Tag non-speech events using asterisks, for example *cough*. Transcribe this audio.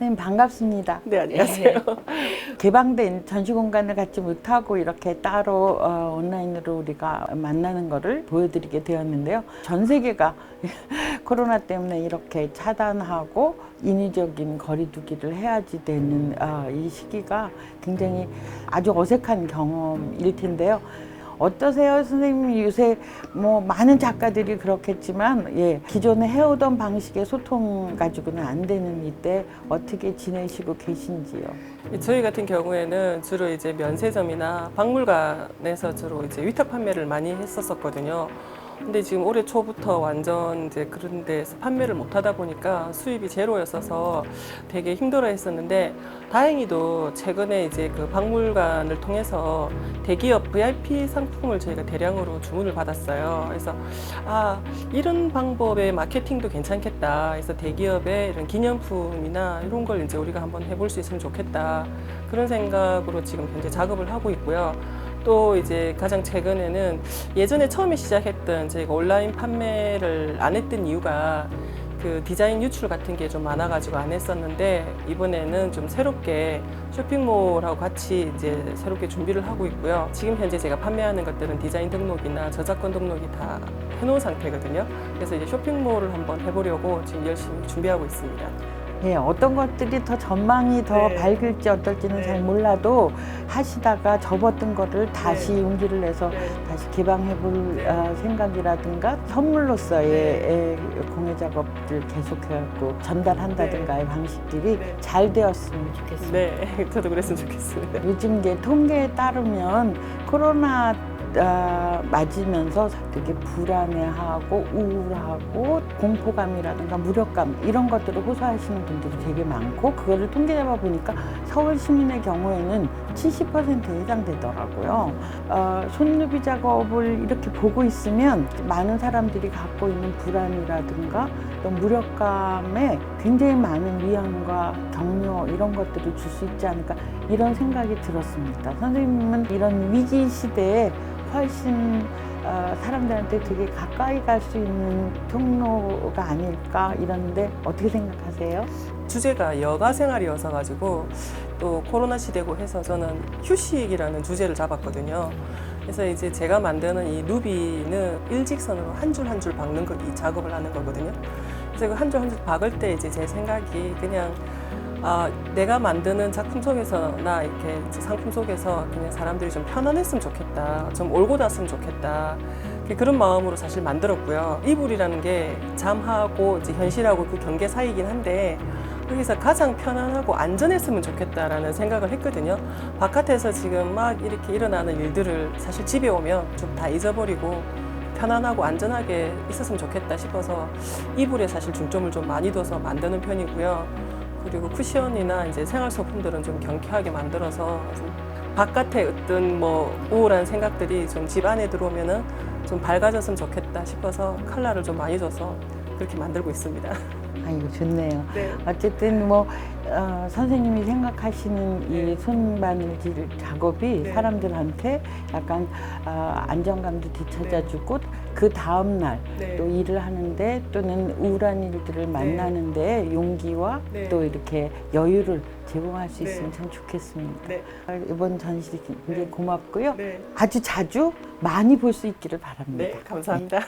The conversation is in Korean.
선생님 반갑습니다. 네, 안녕하세요. 개방된 전시 공간을 갖지 못하고 이렇게 따로 어, 온라인으로 우리가 만나는 거를 보여드리게 되었는데요. 전 세계가 *laughs* 코로나 때문에 이렇게 차단하고 인위적인 거리두기를 해야지 되는 어, 이 시기가 굉장히 아주 어색한 경험일 텐데요. 어떠세요, 선생님? 요새 뭐 많은 작가들이 그렇겠지만, 예, 기존에 해오던 방식의 소통 가지고는 안 되는 이때 어떻게 지내시고 계신지요? 저희 같은 경우에는 주로 이제 면세점이나 박물관에서 주로 이제 위탁 판매를 많이 했었었거든요. 근데 지금 올해 초부터 완전 이제 그런 데서 판매를 못 하다 보니까 수입이 제로였어서 되게 힘들어 했었는데 다행히도 최근에 이제 그 박물관을 통해서 대기업 VIP 상품을 저희가 대량으로 주문을 받았어요. 그래서 아, 이런 방법의 마케팅도 괜찮겠다. 그래서 대기업의 이런 기념품이나 이런 걸 이제 우리가 한번 해볼 수 있으면 좋겠다. 그런 생각으로 지금 현재 작업을 하고 있고요. 또 이제 가장 최근에는 예전에 처음에 시작했던 저희가 온라인 판매를 안 했던 이유가 그 디자인 유출 같은 게 좀 많아가지고 안 했었는데 이번에는 좀 새롭게 쇼핑몰하고 같이 이제 새롭게 준비를 하고 있고요. 지금 현재 제가 판매하는 것들은 디자인 등록이나 저작권 등록이 다 해놓은 상태거든요. 그래서 이제 쇼핑몰을 한번 해보려고 지금 열심히 준비하고 있습니다. 예, 어떤 것들이 더 전망이 더 네. 밝을지 어떨지는 네. 잘 몰라도 하시다가 접었던 거를 다시 용기를 내서 다시 개방해볼 어, 생각이라든가 선물로서의 네. 예, 공예 작업들 계속해갖고 전달한다든가의 방식들이 네. 잘 되었으면 좋겠습니다. 네, *laughs* 저도 그랬으면 좋겠습니다. 요즘 이제 통계에 따르면 코로나 아, 맞으면서 되게 불안해하고 우울하고 공포감이라든가 무력감 이런 것들을 호소하시는 분들이 되게 많고 그거를 통계 잡아 보니까 서울 시민의 경우에는 70% 이상 되더라고요. 어, 손누비 작업을 이렇게 보고 있으면 많은 사람들이 갖고 있는 불안이라든가 또 무력감에 굉장히 많은 위안과 격려 이런 것들을 줄 수 있지 않을까 이런 생각이 들었습니다. 선생님은 이런 위기 시대에 훨씬 어, 사람들한테 되게 가까이 갈 수 있는 통로가 아닐까 이런데 어떻게 생각하세요? 주제가 여가 생활이어서 가지고 또 코로나 시대고 해서 저는 휴식이라는 주제를 잡았거든요. 그래서 이제 제가 만드는 이 누비는 일직선으로 한 줄 한 줄 박는 거, 이 작업을 하는 거거든요. 그래서 그 한 줄 한 줄 박을 때 이제 제 생각이 그냥 아, 내가 만드는 작품 속에서나 이렇게 상품 속에서 그냥 사람들이 좀 편안했으면 좋겠다. 좀 올고 났으면 좋겠다. 그런 마음으로 사실 만들었고요. 이불이라는 게 잠하고 이제 현실하고 그 경계 사이긴 한데 여기서 가장 편안하고 안전했으면 좋겠다라는 생각을 했거든요. 바깥에서 지금 막 이렇게 일어나는 일들을 사실 집에 오면 좀 다 잊어버리고 편안하고 안전하게 있었으면 좋겠다 싶어서 이불에 사실 중점을 좀 많이 둬서 만드는 편이고요. 그리고 쿠션이나 이제 생활 소품들은 좀 경쾌하게 만들어서 좀 바깥에 어떤 뭐 우울한 생각들이 좀 집 안에 들어오면은 좀 밝아졌으면 좋겠다 싶어서 컬러를 좀 많이 줘서 그렇게 만들고 있습니다. 아이고 좋네요. 네. 어쨌든 뭐 어, 선생님이 생각하시는 이 네. 손바늘질 작업이 네. 사람들한테 약간 어, 안정감도 되찾아주고 그 다음 날 네. 또 일을 하는데 또는 우울한 일들을 만나는데 용기와 네. 또 이렇게 여유를 제공할 수 네. 있으면 참 좋겠습니다. 네. 어, 이번 전시 굉장히 네. 고맙고요. 네. 아주 자주 많이 볼 수 있기를 바랍니다. 네, 감사합니다.